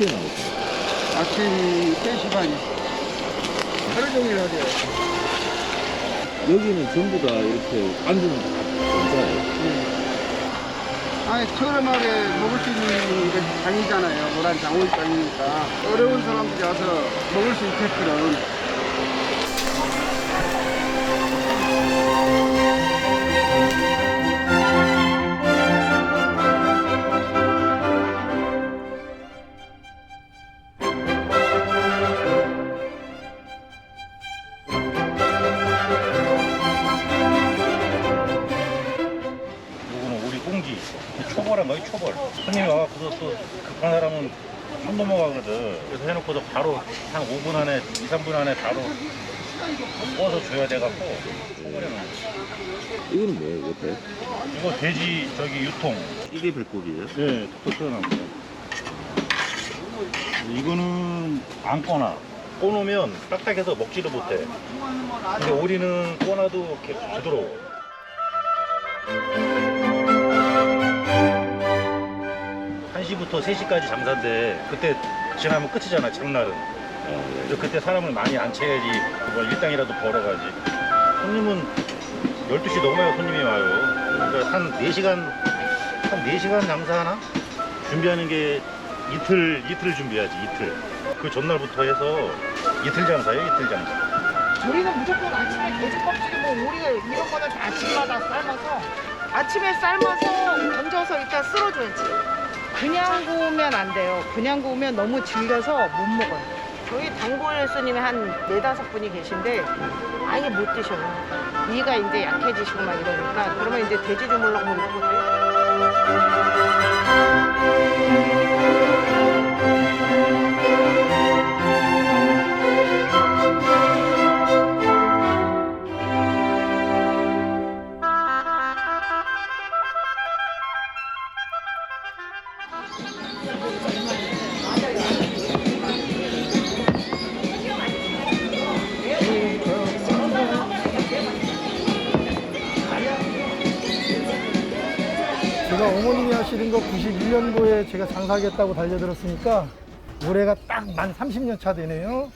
몇 시에 나오세요? 아침 3시 반이. 하루 종일 하죠. 여기는 전부 다 이렇게 앉으면 다 괜찮아요. 아니, 저렴하게 먹을 수 있는 게 장이잖아요. 노란 장올장이니까. 어려운 사람들이 와서 먹을 수 있게끔. 초벌한 거이 초벌. 손님이 와갖고서 또 급한 사람은 손 넘어가거든. 그래서 해놓고서 바로 한 5분 안에 2, 3분 안에 바로 구워서 줘야 돼갖고. 초벌해놓은 거 이거는 뭐예요, 옆에? 이거 돼지 저기 유통. 이게 배꼽이에요? 네 톡톡 튀어나온 거 이거는 안 꺼놔 꺼놓으면 딱딱해서 먹지도 못해. 근데 오리는 꺼놔도 계속 부드러워 한시부터 3시까지 장사인데 그때 지나면 끝이잖아 장날은. 그래서 그때 사람을 많이 안 채야지 뭐 일당이라도 벌어가지. 손님은 12시 넘어야 손님이 와요. 그러니까 한 4시간 한 4시간 장사하나? 준비하는 게 이틀 이틀 준비하지 이틀. 그 전날부터 해서 이틀 장사예요 이틀 장사. 우리는 무조건 아침에 돼지 껍질 뭐 오리가 이런 거는 다 아침마다 삶아서 아침에 삶아서 건져서 이따 쓸어줘야지 그냥 구우면 안 돼요. 그냥 구우면 너무 질겨서 못 먹어요. 저희 단골 스님이 한 네다섯 분이 계신데 아예 못 드셔요. 위가 이제 약해지시고 막 이러니까 그러면 이제 돼지 주물럭 뭐 이런 것도 하시는 거 91년도에 제가 장사하겠다고 달려들었으니까 올해가 딱 만 30년 차 되네요.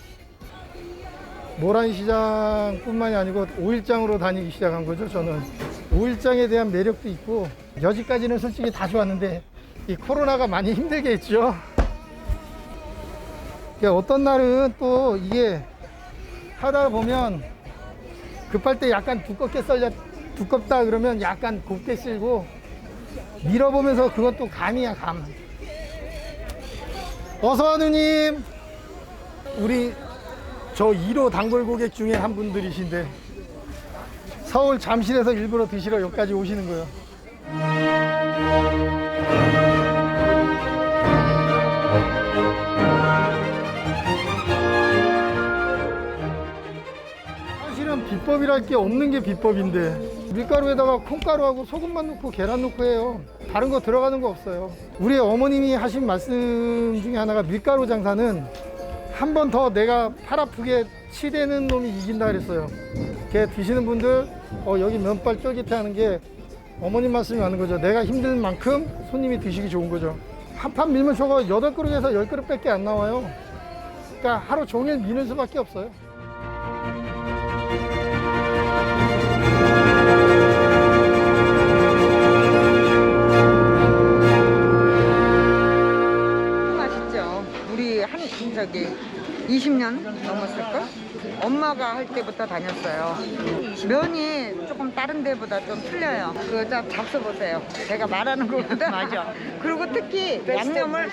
모란시장뿐만이 아니고 오일장으로 다니기 시작한 거죠, 저는. 오일장에 대한 매력도 있고 여지까지는 솔직히 다 좋았는데 이 코로나가 많이 힘들게 했죠. 그러니까 어떤 날은 또 이게 하다 보면 급할 때 약간 두껍게 썰려 두껍다 그러면 약간 곱게 쓸고 밀어보면서 그것도 감이야 감. 어서와 누님. 우리 저 1호 단골 고객 중에 한 분들이신데 서울 잠실에서 일부러 드시러 여기까지 오시는 거예요. 사실은 비법이랄 게 없는 게 비법인데 밀가루에다가 콩가루하고 소금만 넣고 계란 넣고 해요. 다른 거 들어가는 거 없어요. 우리 어머님이 하신 말씀 중에 하나가 밀가루 장사는 한 번 더 내가 팔 아프게 치대는 놈이 이긴다 그랬어요. 걔 드시는 분들 어, 여기 면발 쫄깃해 하는 게 어머님 말씀이 맞는 거죠. 내가 힘든 만큼 손님이 드시기 좋은 거죠. 한 판 밀면 저거 여덟 그릇에서 열 그릇밖에 안 나와요. 그러니까 하루 종일 미는 수밖에 없어요 엄마가 할 때부터 다녔어요. 면이 조금 다른 데보다 좀 틀려요. 좀 잡숴보세요. 제가 말하는 것보다. 맞아. 그리고 특히 양념을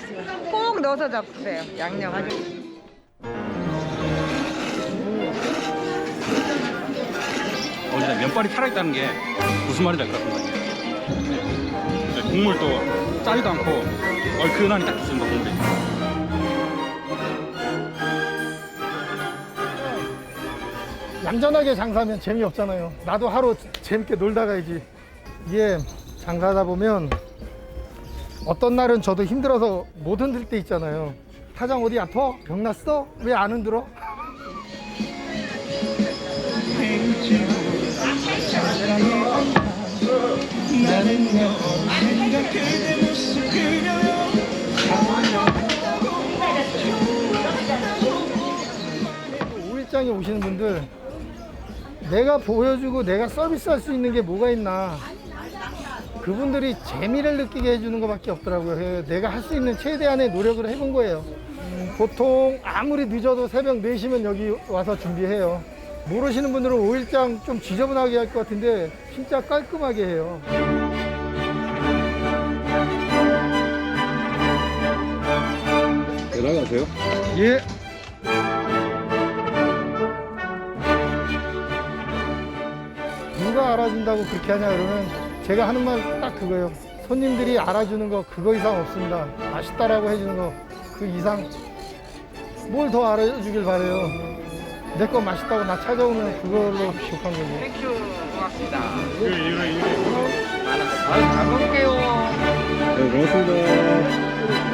꼭 넣어서 잡수세요. 양념을. 어, 진짜 면발이 살아있다는 게 무슨 말인지 알 것 같습니다. 네, 국물도 짜지도 않고 얼큰하니 딱 좋습니다, 국물이. 얌전하게 장사하면 재미없잖아요. 나도 하루 재밌게 놀다 가야지. 이게 장사하다 보면 어떤 날은 저도 힘들어서 못 흔들 때 있잖아요. 사장 어디 아파? 병났어? 왜 안 흔들어? 오일장에 오시는 분들 내가 보여주고 내가 서비스할 수 있는 게 뭐가 있나 그분들이 재미를 느끼게 해주는 것밖에 없더라고요. 그래서 내가 할 수 있는 최대한의 노력을 해본 거예요. 음, 보통 아무리 늦어도 새벽 4시면 여기 와서 준비해요. 모르시는 분들은 5일장 좀 지저분하게 할 것 같은데 진짜 깔끔하게 해요. 나가세요? 예. 알아준다고 그렇게 하냐 그러면 제가 하는 말 딱 그거예요. 손님들이 알아주는 거 그거 이상 없습니다. 맛있다라고 해주는 거 그 이상 뭘 더 알아주길 바래요. 내 거 맛있다고 나 찾아오면 그걸로 부족한 거고. 땡큐 고맙습니다. 이거 이거 이거 아, 잘 먹을게요. 네, 고맙습니다.